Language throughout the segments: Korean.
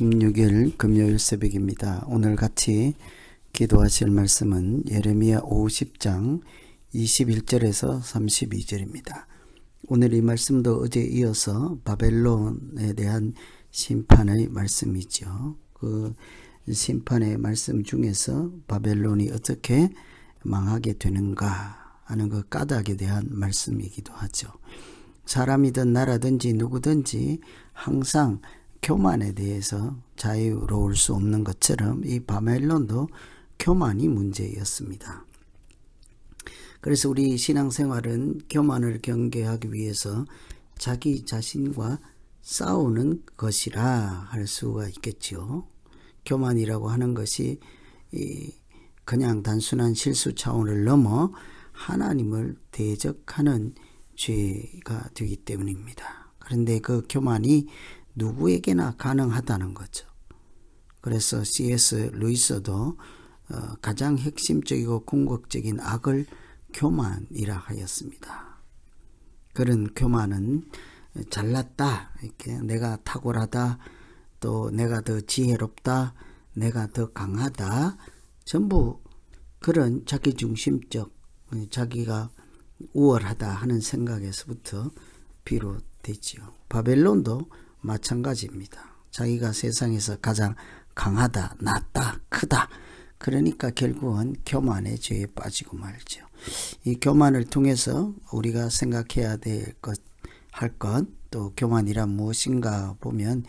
8월 16일 금요일 새벽입니다. 오늘 같이 기도하실 말씀은 예레미야 50장 21절에서 32절입니다. 오늘 이 말씀도 어제 이어서 바벨론에 대한 심판의 말씀이죠. 그 심판의 말씀 중에서 바벨론이 어떻게 망하게 되는가 하는 그 까닭에 대한 말씀이기도 하죠. 사람이든 나라든지 누구든지 항상 교만에 대해서 자유로울 수 없는 것처럼 이 바벨론도 교만이 문제였습니다. 그래서 우리 신앙생활은 교만을 경계하기 위해서 자기 자신과 싸우는 것이라 할 수가 있겠지요. 교만이라고 하는 것이 그냥 단순한 실수 차원을 넘어 하나님을 대적하는 죄가 되기 때문입니다. 그런데 그 교만이 누구에게나 가능하다는 거죠. 그래서 C.S. 루이스도 어, 가장 핵심적이고 궁극적인 악을 교만이라 하였습니다. 그런 교만은 잘났다, 이렇게 내가 탁월하다, 또 내가 더 지혜롭다, 내가 더 강하다, 전부 그런 자기중심적, 자기가 우월하다 하는 생각에서부터 비롯됐지요. 바벨론도 마찬가지입니다. 자기가 세상에서 가장 강하다, 낫다, 크다. 그러니까 결국은 교만의 죄에 빠지고 말죠. 이 교만을 통해서 우리가 생각해야 될 것, 할 것, 또 교만이란 무엇인가 보면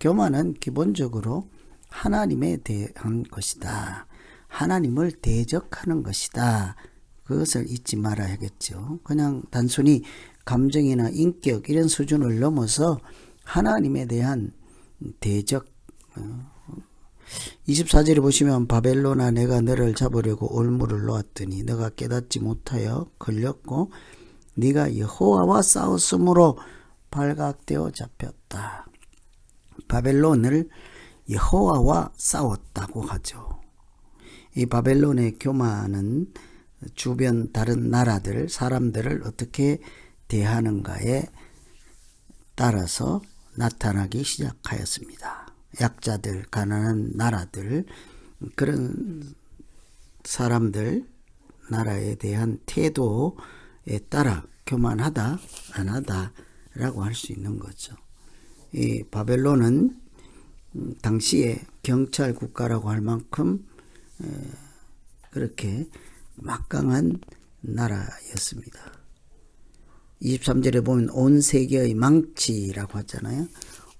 교만은 기본적으로 하나님에 대한 것이다. 하나님을 대적하는 것이다. 그것을 잊지 말아야겠죠. 그냥 단순히 감정이나 인격 이런 수준을 넘어서 하나님에 대한 대적 24절에 어, 보시면 바벨로나 내가 너를 잡으려고 올무를 놓았더니 너가 깨닫지 못하여 걸렸고 네가 여호와와 싸웠으므로 발각되어 잡혔다. 바벨론을 여호와와 싸웠다고 하죠. 이 바벨론의 교만은 주변 다른 나라들 사람들을 어떻게 대하는가에 따라서 나타나기 시작하였습니다. 약자들, 가난한 나라들, 그런 사람들, 나라에 대한 태도에 따라 교만하다, 안 하다라고 할 수 있는 거죠. 이 바벨론은 당시에 경찰 국가라고 할 만큼 그렇게 막강한 나라였습니다. 23절에 보면 온 세계의 망치라고 하잖아요.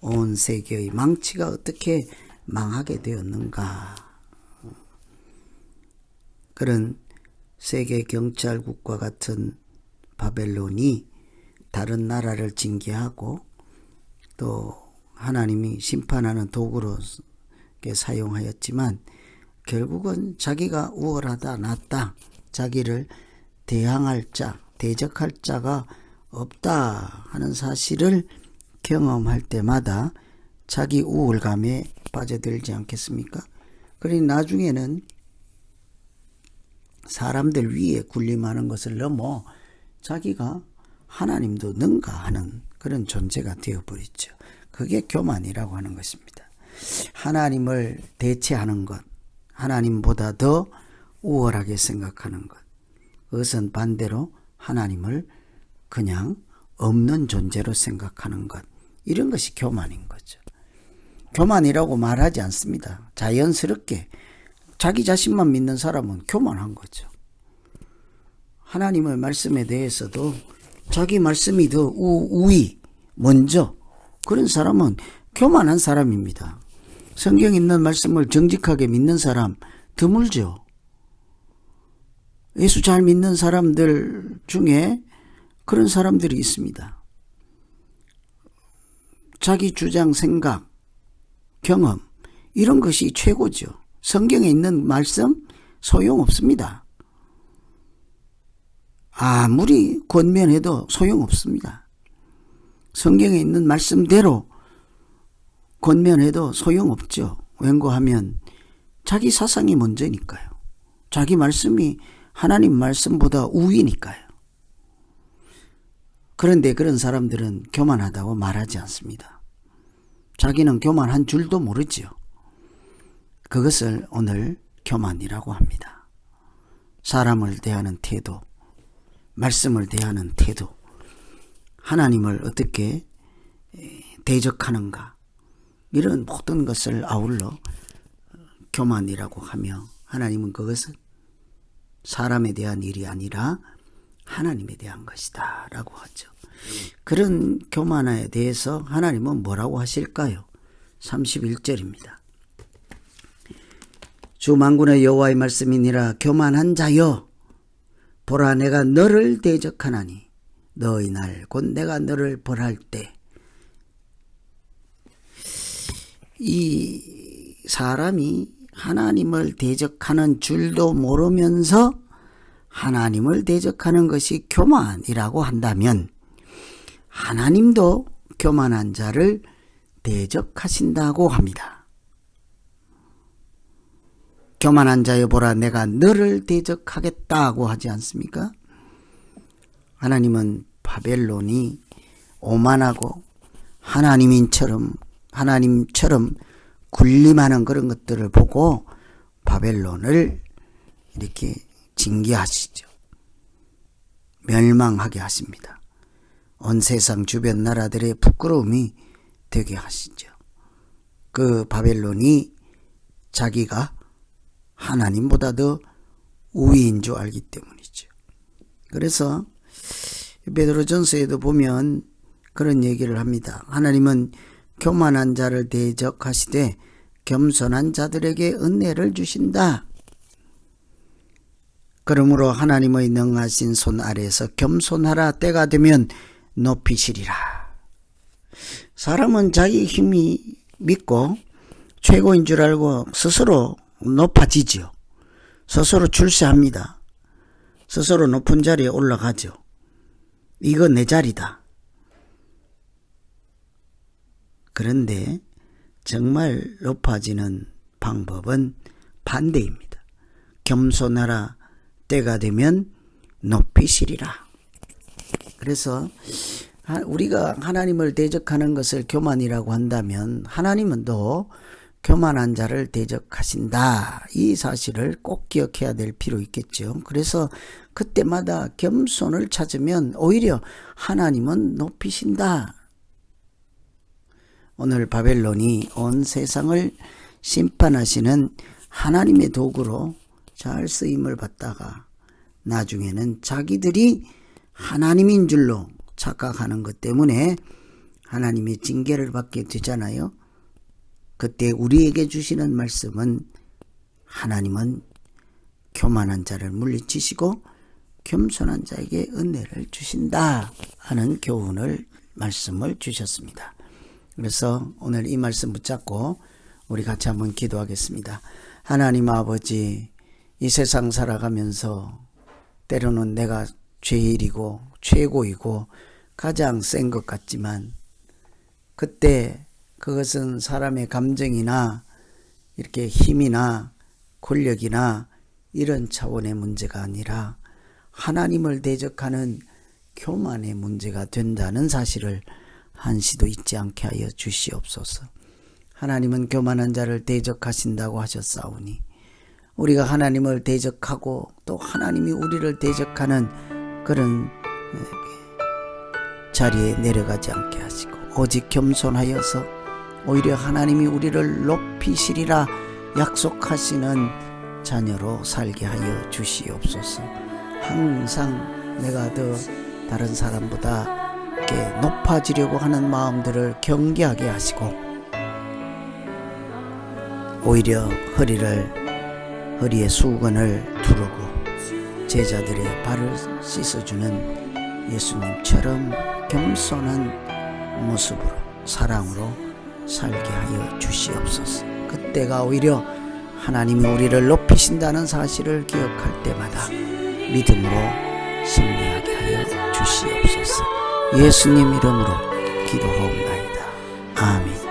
온 세계의 망치가 어떻게 망하게 되었는가. 그런 세계 경찰국과 같은 바벨론이 다른 나라를 징계하고 또 하나님이 심판하는 도구로 사용하였지만 결국은 자기가 우월하다 낫다 자기를 대항할 자 대적할 자가 없다 하는 사실을 경험할 때마다 자기 우울감에 빠져들지 않겠습니까? 그러니 나중에는 사람들 위에 군림하는 것을 넘어 자기가 하나님도 능가 하는 그런 존재가 되어버리죠. 그게 교만이라고 하는 것입니다. 하나님을 대체하는 것, 하나님보다 더 우월하게 생각하는 것. 그것은 반대로 하나님을 그냥 없는 존재로 생각하는 것. 이런 것이 교만인 거죠. 교만이라고 말하지 않습니다. 자연스럽게 자기 자신만 믿는 사람은 교만한 거죠. 하나님의 말씀에 대해서도 자기 말씀이 더 우, 위 먼저 그런 사람은 교만한 사람입니다. 성경 있는 말씀을 정직하게 믿는 사람 드물죠. 예수 잘 믿는 사람들 중에 그런 사람들이 있습니다. 자기 주장, 생각, 경험, 이런 것이 최고죠. 성경에 있는 말씀 소용없습니다. 아무리 권면해도 소용없습니다. 성경에 있는 말씀대로 권면해도 소용없죠. 왠고하면 자기 사상이 먼저니까요. 자기 말씀이 하나님 말씀보다 우위니까요. 그런데 그런 사람들은 교만하다고 말하지 않습니다. 자기는 교만한 줄도 모르지요. 그것을 오늘 교만이라고 합니다. 사람을 대하는 태도, 말씀을 대하는 태도, 하나님을 어떻게 대적하는가, 이런 모든 것을 아울러 교만이라고 하며 하나님은 그것은 사람에 대한 일이 아니라 하나님에 대한 것이다 라고 하죠. 그런 교만에 대해서 하나님은 뭐라고 하실까요? 31절입니다. 주 만군의 여호와의 말씀이니라 교만한 자여 보라 내가 너를 대적하나니 너희 날 곧 내가 너를 벌할 때 이 사람이 하나님을 대적하는 줄도 모르면서 하나님을 대적하는 것이 교만이라고 한다면 하나님도 교만한 자를 대적하신다고 합니다. 교만한 자여 보라 내가 너를 대적하겠다고 하지 않습니까? 하나님은 바벨론이 오만하고 하나님인처럼 하나님처럼 군림하는 그런 것들을 보고 바벨론을 이렇게 징계하시죠. 멸망하게 하십니다. 온 세상 주변 나라들의 부끄러움이 되게 하시죠. 그 바벨론이 자기가 하나님보다 더 우위인 줄 알기 때문이죠. 그래서 베드로전서에도 보면 그런 얘기를 합니다. 하나님은 교만한 자를 대적하시되 겸손한 자들에게 은혜를 주신다. 그러므로 하나님의 능하신 손 아래에서 겸손하라 때가 되면 높이시리라. 사람은 자기 힘이 믿고 최고인 줄 알고 스스로 높아지지요. 스스로 출세합니다. 스스로 높은 자리에 올라가죠. 이거 내 자리다. 그런데 정말 높아지는 방법은 반대입니다. 겸손하라 때가 되면 높이시리라. 그래서 우리가 하나님을 대적하는 것을 교만이라고 한다면 하나님은 또 교만한 자를 대적하신다. 이 사실을 꼭 기억해야 될 필요 있겠죠. 그래서 그때마다 겸손을 찾으면 오히려 하나님은 높이신다. 오늘 바벨론이 온 세상을 심판하시는 하나님의 도구로 잘 쓰임을 받다가 나중에는 자기들이 하나님인 줄로 착각하는 것 때문에 하나님의 징계를 받게 되잖아요. 그때 우리에게 주시는 말씀은 하나님은 교만한 자를 물리치시고 겸손한 자에게 은혜를 주신다 하는 교훈을 말씀을 주셨습니다. 그래서 오늘 이 말씀 붙잡고 우리 같이 한번 기도하겠습니다. 하나님 아버지 이 세상 살아가면서 때로는 내가 제일이고 최고이고 가장 센 것 같지만 그때 그것은 사람의 감정이나 이렇게 힘이나 권력이나 이런 차원의 문제가 아니라 하나님을 대적하는 교만의 문제가 된다는 사실을 한시도 잊지 않게 하여 주시옵소서. 하나님은 교만한 자를 대적하신다고 하셨사오니 우리가 하나님을 대적하고 또 하나님이 우리를 대적하는 그런 자리에 내려가지 않게 하시고 오직 겸손하여서 오히려 하나님이 우리를 높이시리라 약속하시는 자녀로 살게 하여 주시옵소서. 항상 내가 더 다른 사람보다 높아지려고 하는 마음들을 경계하게 하시고 오히려 허리를 허리에 수건을 두르고 제자들의 발을 씻어주는 예수님처럼 겸손한 모습으로 사랑으로 살게 하여 주시옵소서. 그때가 오히려 하나님이 우리를 높이신다는 사실을 기억할 때마다 믿음으로 승리하게 하여 주시옵소서. 예수님 이름으로 기도하옵나이다. 아멘.